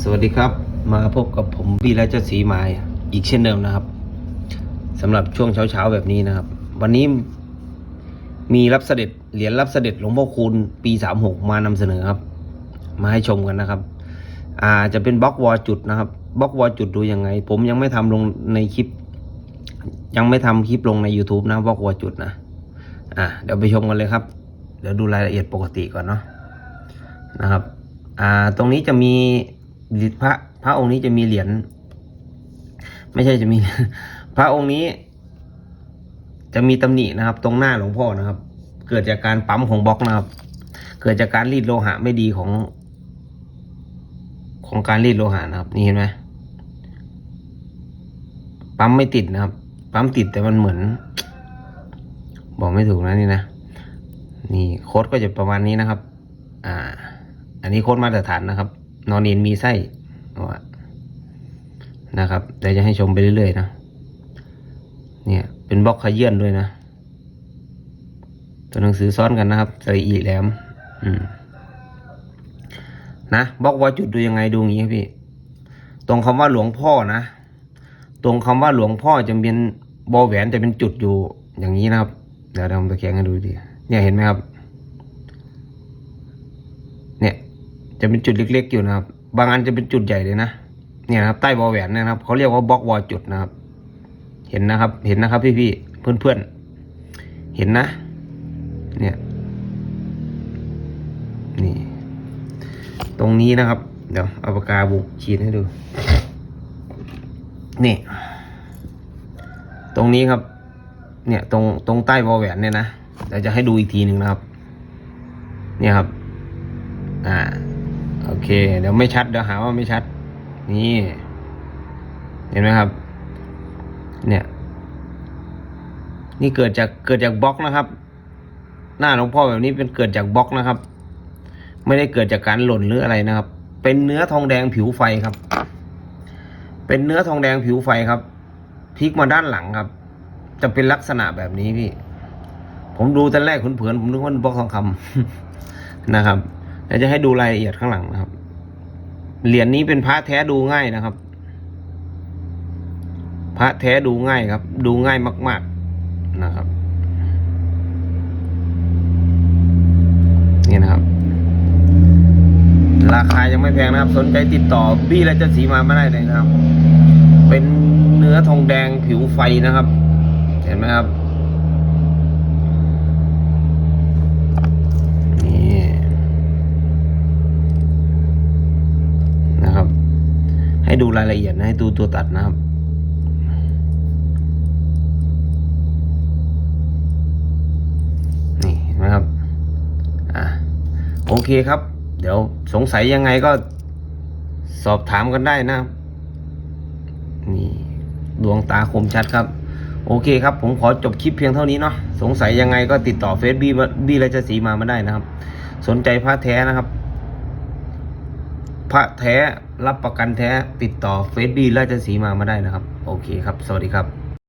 สวัสดีครับมาพบกับผมบีและเจ้าสีไมายอีกเช่นเดิมนะครับสำหรับช่วงเช้าๆแบบนี้นะครับ วันนี้มีรับเสด็จเหรียญรับเสด็จหลวงพ่อคูณปีสามหกมานำเสนอครับ มาให้ชมกันนะครับ อ่าจะเป็นบล็อกวอลจุดนะครับบล็อกวอลจุดดูยังไง ผมยังไม่ทำลงในคลิป ยังไม่ทำคลิปลงใน YouTube นะบล็อกวอลจุดนะอ่าเดี๋ยวไปชมกันเลยครับ เดี๋ยวดูรายละเอียดปกติก่อนเนาะนะครับ อ่าตรงนี้จะมี พระพระองค์นี้จะมีเหรียญไม่ใช่จะมี พระองค์นี้จะมีตำหนินะครับ ตรงหน้าหลวงพ่อนะครับ เกิดจากการปั๊มของบล็อกนะครับ เกิดจากการรีดโลหะไม่ดีของ ของการรีดโลหะนะครับ นี่เห็นไหมปั๊มไม่ติดนะครับ ปั๊มติดแต่มันเหมือน บอกไม่ถูกนะนี่นะนี่โค้ดก็จะประมาณนี้นะครับ อ่า อันนี้โค้ดมาตรฐานนะครับ นอนเนนมีไส้ว่านะครับเดี๋ยวจะให้ชมไปเรื่อยๆนะ เนี่ย เป็นบล็อกขยื่นด้วยนะ ตัวหนังสือซ้อนกันนะครับใส่อีแหลม อืม นะบล็อกว่าจุดดูยังไงดูอย่างนี้พี่ ตรงคำว่าหลวงพ่อนะ ตรงคำว่าหลวงพ่อจะเป็นบอแหวนจะเป็นจุดอยู่อย่างนี้นะครับ เดี๋ยวเราตะแคงให้ดูดิ เนี่ยเห็นไหมครับ เนี่ย จะเป็นจุดเล็กๆอยู่นะครับ บางอันจะเป็นจุดใหญ่เลยนะเนี่ยนะครับใต้บอแหวนนยนะครับเขาเรียกว่าบล็อกวอลจุดนะครับ เห็นนะครับ เห็นนะครับพี่ๆเพื่อนๆเห็นนะ เนี่ยนี่ ตรงนี้นะครับ เดี๋ยวเอาปากกาบุกขีดให้ดู นี่ ตรงนี้ครับ เนี่ยตรงตรงใต้วอลแหวนเนี่ยนะเดี๋ยวจะให้ดูอีกทีหนึ่งนะครับ เนี่ยครับ อ่า โอเค เดี๋ยวไม่ชัดเดี๋ยวหาว่าไม่ชัด นี่ เห็นไหมครับ เนี่ย นี่เกิดจากเกิดจากบล็อกนะครับ หน้าหลวงพ่อแบบนี้เป็นเกิดจากบล็อกนะครับ ไม่ได้เกิดจากการหล่นหรืออะไรนะครับ เป็นเนื้อทองแดงผิวไฟครับ เป็นเนื้อทองแดงผิวไฟครับพลิกมาด้านหลังครับ จะเป็นลักษณะแบบนี้พี่ ผมดูแต่แรกเผินผมนึกว่าบล็อกทองคำนะครับ เดี๋ยวจะให้ดูรายละเอียดข้างหลังนะครับ เหรียญนี้เป็นพระแท้ดูง่ายนะครับ พระแท้ดูง่ายครับ ดูง่ายมาก ๆนะครับ นี่นะครับ ราคายังไม่แพงนะครับ สนใจติดต่อบี้และจะสีมาไม่ได้เลยนะครับ เป็นเนื้อทองแดงผิวไฟนะครับ เห็นไหมครับ นี่นะครับ ให้ดูรายละเอียดนะให้ดูตัวตัดนะครับนี่นไหมครับอะโอเคครับ เดี๋ยวสงสัยยังไงก็สอบถามกันได้นะครับนี่ดวงตาคมชัดครับ โอเคครับ ผมขอจบคลิปเพียงเท่านี้เนาะสงสัยยังไงก็ติดต่อเฟซบีบีราชสีมามาได้นะครับ สนใจพระแท้นะครับ พระแท้รับประกันแท้ติดต่อเฟซบีราชสีมามาได้นะครับ โอเคครับ สวัสดีครับ